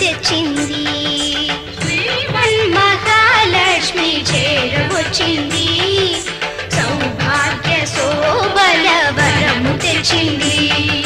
తెచ్చింది. మహాలక్ష్మి చేరవచ్చింది. సౌభాగ్య శోభల వరము తెచ్చింది.